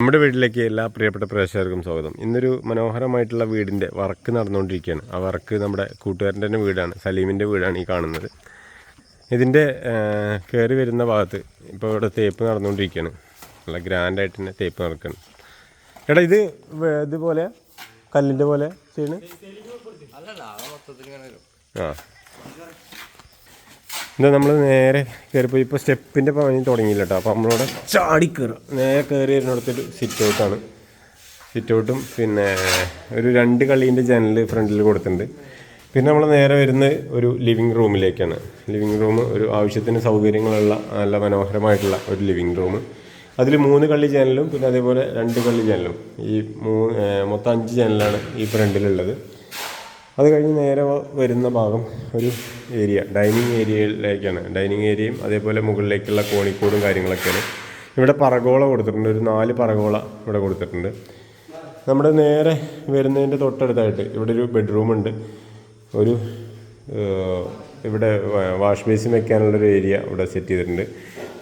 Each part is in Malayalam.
നമ്മുടെ വീട്ടിലേക്ക് എല്ലാ പ്രിയപ്പെട്ട പ്രേക്ഷകർക്കും സ്വാഗതം. ഇന്നൊരു മനോഹരമായിട്ടുള്ള വീടിന്റെ വർക്ക് നടന്നുകൊണ്ടിരിക്കുകയാണ്. ആ വർക്ക് നമ്മുടെ കൂട്ടുകാരന്റെ തന്നെ വീടാണ് സലീമിന്റെ വീടാണ് ഈ കാണുന്നത്. ഇതിന്റെ കയറി വരുന്ന ഭാഗത്ത് ഇപ്പോൾ ഇവിടെ തേപ്പ് നടന്നുകൊണ്ടിരിക്കുകയാണ്. നല്ല ഗ്രാൻഡായിട്ട് തന്നെ തേപ്പ് നടക്കുകയാണ്. എടാ ഇത് ഇതുപോലെ കല്ലിന്റെ പോലെ ചെയ്യണേ? ആ. ഇത് നമ്മൾ നേരെ കയറിപ്പോയി ഇപ്പോൾ സ്റ്റെപ്പിന്റെ പണി തുടങ്ങിയില്ല കേട്ടോ അപ്പോൾ നമ്മളോട് ചാടി കയറുക നേരെ കയറി വരുന്നിടത്തൊരു സിറ്റ് ഔട്ടാണ് സിറ്റ് ഔട്ടും പിന്നെ ഒരു രണ്ട് കളീന്റെ ജനൽ ഫ്രണ്ടിൽ കൊടുത്തിട്ടുണ്ട്. പിന്നെ നമ്മൾ നേരെ വരുന്നത് ഒരു ലിവിങ് റൂമിലേക്കാണ് ലിവിങ് റൂം ഒരു ആവശ്യത്തിന് സൗകര്യങ്ങളുള്ള നല്ല മനോഹരമായിട്ടുള്ള ഒരു ലിവിങ് റൂം അതിൽ മൂന്ന് കള്ളി ജനലും പിന്നെ അതേപോലെ രണ്ട് കള്ളി ജനലും. ഈ മൂന്ന് മൊത്തം അഞ്ച് ജനലാണ് ഈ ഫ്രണ്ടിലുള്ളത് അത് കഴിഞ്ഞ് നേരെ വരുന്ന ഭാഗം ഒരു ഏരിയ ഡൈനിങ് ഏരിയയിലേക്കാണ്. ഡൈനിങ് ഏരിയയും അതേപോലെ മുകളിലേക്കുള്ള കോണിക്കോടും കാര്യങ്ങളൊക്കെയാണ്. ഇവിടെ പറകോള കൊടുത്തിട്ടുണ്ട് ഒരു നാല് പറകോള ഇവിടെ കൊടുത്തിട്ടുണ്ട്. നമ്മുടെ നേരെ വരുന്നതിന്റെ തൊട്ടടുത്തായിട്ട് ഇവിടെ ഒരു ബെഡ്റൂമുണ്ട് ഒരു ഇവിടെ വാഷ് ബേസിൻ വെക്കാനുള്ളൊരു ഏരിയ ഇവിടെ സെറ്റ് ചെയ്തിട്ടുണ്ട്.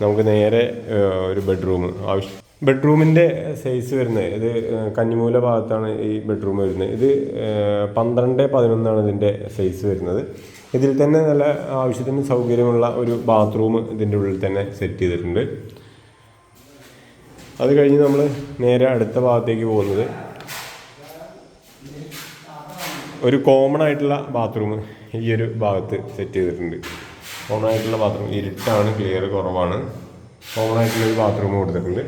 നമുക്ക് നേരെ ഒരു ബെഡ്റൂം ആവശ്യം ബെഡ്റൂമിന്റെ സൈസ് വരുന്നത്. ഇത് കന്നിമൂല ഭാഗത്താണ് ഈ ബെഡ്റൂം വരുന്നത്. ഇത് പന്ത്രണ്ട് പതിനൊന്നാണ് ഇതിന്റെ സൈസ് വരുന്നത്. ഇതിൽ തന്നെ നല്ല ആവശ്യത്തിന് സൗകര്യമുള്ള ഒരു ബാത്റൂം ഇതിന്റെ ഉള്ളിൽ തന്നെ സെറ്റ് ചെയ്തിട്ടുണ്ട്. അത് കഴിഞ്ഞ് നമ്മൾ നേരെ അടുത്ത ഭാഗത്തേക്ക് പോകുന്നത്. ഒരു കോമൺ ആയിട്ടുള്ള ബാത്റൂം ഈ ഒരു ഭാഗത്ത് സെറ്റ് ചെയ്തിട്ടുണ്ട്. കോമൺ ആയിട്ടുള്ള ബാത്റൂം ഇരുട്ടാണ് ക്ലിയർ കുറവാണ്. കോമൺ ആയിട്ടുള്ള ഒരു ബാത്റൂം കൊടുത്തിട്ടുണ്ട്.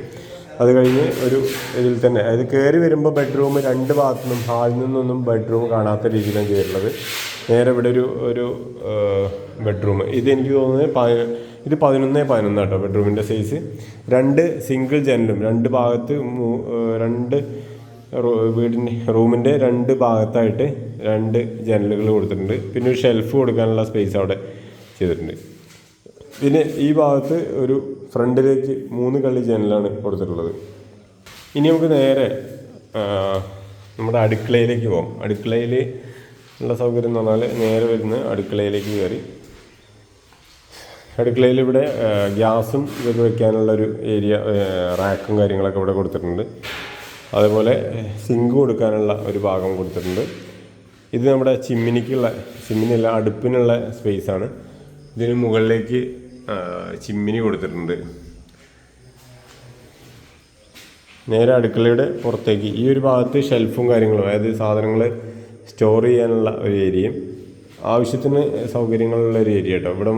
അത് കഴിഞ്ഞ് ഒരു ഇതിൽ തന്നെ അതായത് കയറി വരുമ്പോൾ ബെഡ്റൂം രണ്ട് ഭാഗത്തുനിന്നും ഹാളിൽ നിന്നൊന്നും ബെഡ്റൂം കാണാത്ത രീതിയിലാണ് ചെയ്തിട്ടുള്ളത് നേരെ ഇവിടെ ഒരു ഒരു ബെഡ്റൂം ഇത് എനിക്ക് തോന്നുന്നത് ഇത് പതിനൊന്ന് പതിനൊന്ന് കേട്ടോ ബെഡ്റൂമിന്റെ സൈസ് രണ്ട് സിംഗിൾ ജനലും രണ്ട് ഭാഗത്ത് രണ്ട് വീടിന്റെ റൂമിന്റെ രണ്ട് ഭാഗത്തായിട്ട് രണ്ട് ജനലുകൾ കൊടുത്തിട്ടുണ്ട്. പിന്നെ ഒരു ഷെൽഫ് കൊടുക്കാനുള്ള സ്പേസ് അവിടെ ചെയ്തിട്ടുണ്ട്. പിന്നെ ഈ ഭാഗത്ത് ഒരു ഫ്രണ്ടിലേക്ക് മൂന്ന് കള്ളി ജനലാണ് കൊടുത്തിട്ടുള്ളത്. ഇനി നമുക്ക് നേരെ നമ്മുടെ അടുക്കളയിലേക്ക് പോകാം അടുക്കളയിൽ ഉള്ള സൗകര്യം എന്ന് പറഞ്ഞാൽ നേരെ വരുന്ന അടുക്കളയിലേക്ക് കയറി. അടുക്കളയിൽ ഇവിടെ ഗ്യാസും ഇതൊക്കെ വെക്കാനുള്ളൊരു ഏരിയ റാക്കും കാര്യങ്ങളൊക്കെ ഇവിടെ കൊടുത്തിട്ടുണ്ട്. അതുപോലെ സിങ്ക് കൊടുക്കാനുള്ള ഒരു ഭാഗം കൊടുത്തിട്ടുണ്ട്. ഇത് നമ്മുടെ ചിമ്മിനിക്കുള്ള ചിമ്മിനിയല്ല അടുപ്പിനുള്ള സ്പേസാണ് ഇതിന് മുകളിലേക്ക് ചിമ്മിനി കൊടുത്തിട്ടുണ്ട്. നേരെ അടുക്കളയുടെ പുറത്തേക്ക് ഈ ഒരു ഭാഗത്ത് ഷെൽഫും കാര്യങ്ങളും അതായത് സാധനങ്ങൾ സ്റ്റോർ ചെയ്യാനുള്ള ഒരു ഏരിയയും ആവശ്യത്തിന് സൗകര്യങ്ങളുള്ള ഒരു ഏരിയ കേട്ടോ ഇവിടെ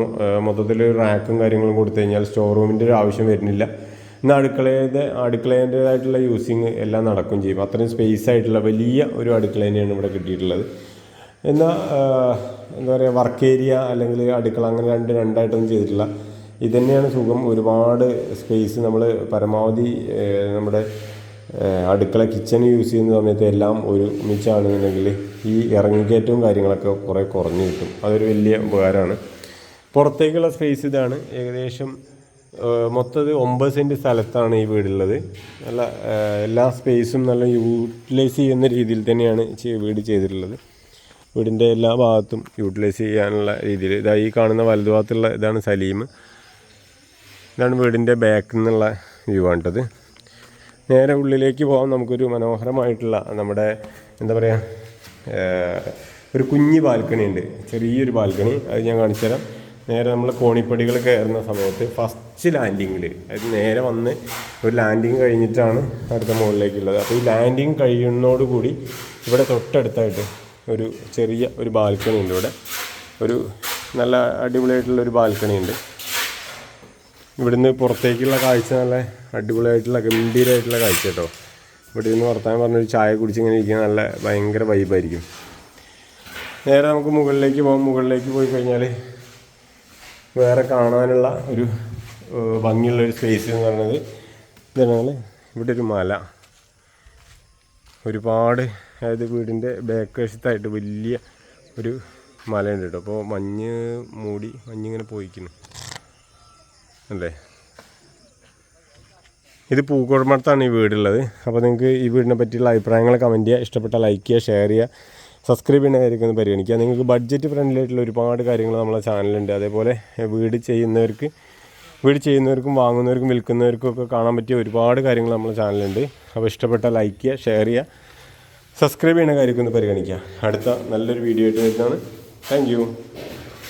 മൊത്തത്തിൽ റാക്കും കാര്യങ്ങളും കൊടുത്തു കഴിഞ്ഞാൽ സ്റ്റോർ റൂമിന്റെ ഒരു ആവശ്യം വരുന്നില്ല. എന്നാൽ അടുക്കളയുടെ അടുക്കളേന്റേതായിട്ടുള്ള യൂസിങ് എല്ലാം നടക്കും ചെയ്യും. അത്രയും സ്പേസ് ആയിട്ടുള്ള വലിയ ഒരു അടുക്കള തന്നെയാണ് ഇവിടെ കിട്ടിയിട്ടുള്ളത്. എന്നാൽ എന്താ പറയുക വർക്ക് ഏരിയ അല്ലെങ്കിൽ അടുക്കള അങ്ങനെ രണ്ട് രണ്ടായിട്ടൊന്നും ചെയ്തിട്ടില്ല. ഇത് തന്നെയാണ് സുഖം. ഒരുപാട് സ്പേസ് നമ്മൾ പരമാവധി നമ്മുടെ അടുക്കള കിച്ചൺ യൂസ് ചെയ്യുന്ന സമയത്ത് എല്ലാം ഒരുമിച്ചാണെന്നുണ്ടെങ്കിൽ ഈ ഇറങ്ങിക്കയറ്റവും കാര്യങ്ങളൊക്കെ കുറേ കുറഞ്ഞു കിട്ടും. അതൊരു വലിയ ഉപകാരമാണ്. പുറത്തേക്കുള്ള സ്പേസ് ഇതാണ്. ഏകദേശം മൊത്തത്തിൽ ഒമ്പത് സെന്റ് സ്ഥലത്താണ് ഈ വീടുള്ളത്. നല്ല എല്ലാ സ്പേസും നല്ല യൂട്ടിലൈസ് ചെയ്യുന്ന രീതിയിൽ തന്നെയാണ് വീട് ചെയ്തിട്ടുള്ളത്. വീടിന്റെ എല്ലാ ഭാഗത്തും യൂട്ടിലൈസ് ചെയ്യാനുള്ള രീതിയിൽ. ഇതാ ഈ കാണുന്ന വലതുഭാഗത്തുള്ള ഇതാണ് സലീം. ഇതാണ് വീടിന്റെ ബാക്കിൽ നിന്നുള്ള വ്യൂ ആണിട്ടത്. നേരെ ഉള്ളിലേക്ക് പോകാൻ നമുക്കൊരു മനോഹരമായിട്ടുള്ള നമ്മുടെ എന്താ പറയുക ഒരു കുഞ്ഞ് ബാൽക്കണി ഉണ്ട്. ചെറിയൊരു ബാൽക്കണി അത് ഞാൻ കാണിച്ചു തരാം. നേരെ നമ്മൾ കോണിപ്പടികൾ കയറുന്ന സമയത്ത് ഫസ്റ്റ് ലാൻഡിങ്ങിൽ അതായത് നേരെ വന്ന് ഒരു ലാൻഡിങ് കഴിഞ്ഞിട്ടാണ് അടുത്ത മുകളിലേക്കുള്ളത്. അപ്പോൾ ഈ ലാൻഡിങ് കഴിയുന്നതോടുകൂടി ഇവിടെ തൊട്ടടുത്തായിട്ട് ഒരു ചെറിയ ഒരു ബാൽക്കണി ഉണ്ട് ഇവിടെ. ഒരു നല്ല അടിപൊളിയായിട്ടുള്ള ഒരു ബാൽക്കണി ഉണ്ട്. ഇവിടുന്ന് പുറത്തേക്കുള്ള കാഴ്ച നല്ല അടിപൊളിയായിട്ടുള്ള ഗംഭീരമായിട്ടുള്ള കാഴ്ച കേട്ടോ. ഇവിടെ നിന്ന് വർത്താൻ പറഞ്ഞൊരു ചായ കുടിച്ച് ഇങ്ങനെ ഇരിക്കാൻ നല്ല ഭയങ്കര വൈബായിരിക്കും നേരെ നമുക്ക് മുകളിലേക്ക് പോകാം മുകളിലേക്ക് പോയി കഴിഞ്ഞാൽ വേറെ കാണാനുള്ള ഒരു ഭംഗിയുള്ള ഒരു സ്പേസ് എന്ന് പറയുന്നത് ഇതാണ് ഇവിടെ ഒരു മല. ഒരുപാട് അതായത് വീടിന്റെ ബാക്ക് വശത്തായിട്ട് വലിയ ഒരു മലയുണ്ട് കേട്ടോ. അപ്പോൾ മഞ്ഞ് മൂടി മഞ്ഞിങ്ങനെ പോയിക്കുന്നു. അല്ലേ? ഇത് പൂക്കോടുമടത്താണ് ഈ വീടുള്ളത്. അപ്പോൾ നിങ്ങൾക്ക് ഈ വീടിനെ പറ്റിയുള്ള അഭിപ്രായങ്ങൾ കമന്റ് ചെയ്യുക. ഇഷ്ടപ്പെട്ട ലൈക്ക് ചെയ്യുക ഷെയർ ചെയ്യുക. സബ്സ്ക്രൈബ് ചെയ്യണമായിരിക്കും എന്ന് പരിഗണിക്കുക. നിങ്ങൾക്ക് ബഡ്ജറ്റ് ഫ്രണ്ട്ലി ആയിട്ടുള്ള ഒരുപാട് കാര്യങ്ങൾ നമ്മളെ ചാനലുണ്ട് അതേപോലെ വീട് ചെയ്യുന്നവർക്ക് വീട് ചെയ്യുന്നവർക്കും വാങ്ങുന്നവർക്കും വിൽക്കുന്നവർക്കും ഒക്കെ കാണാൻ പറ്റിയ ഒരുപാട് കാര്യങ്ങൾ നമ്മുടെ ചാനലുണ്ട് അപ്പോൾ ഇഷ്ടപ്പെട്ട ലൈക്ക് ചെയ്യുക ഷെയർ ചെയ്യുക സബ്സ്ക്രൈബ് ചെയ്യുന്ന കാര്യമൊക്കെ ഒന്ന് പരിഗണിക്കുക. അടുത്ത നല്ലൊരു വീഡിയോ ആയിട്ട് വരുന്നതാണ്. താങ്ക്